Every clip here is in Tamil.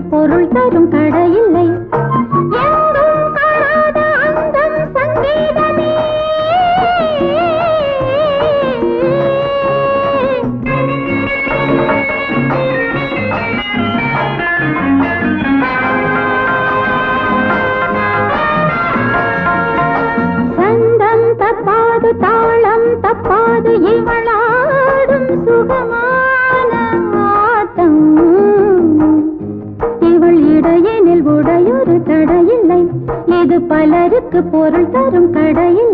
பொருள் தரும் தடையில்லை. பலருக்கு பொருள் தரும் கடையில்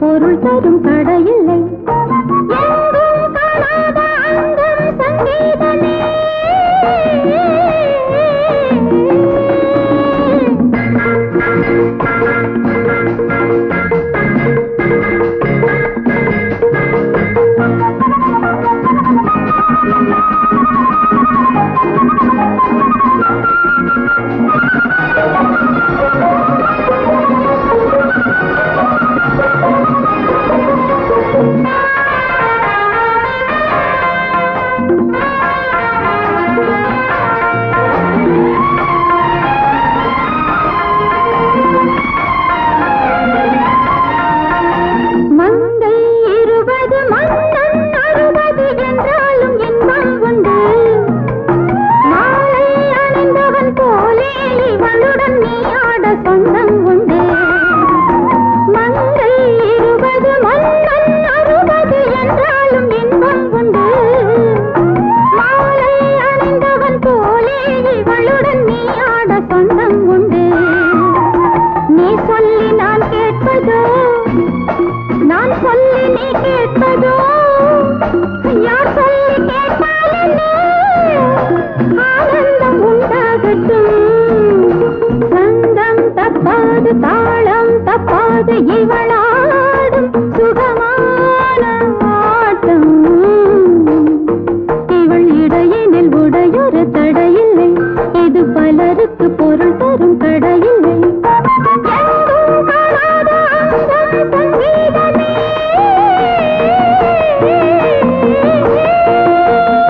பொருள் தரும் கடையில்லை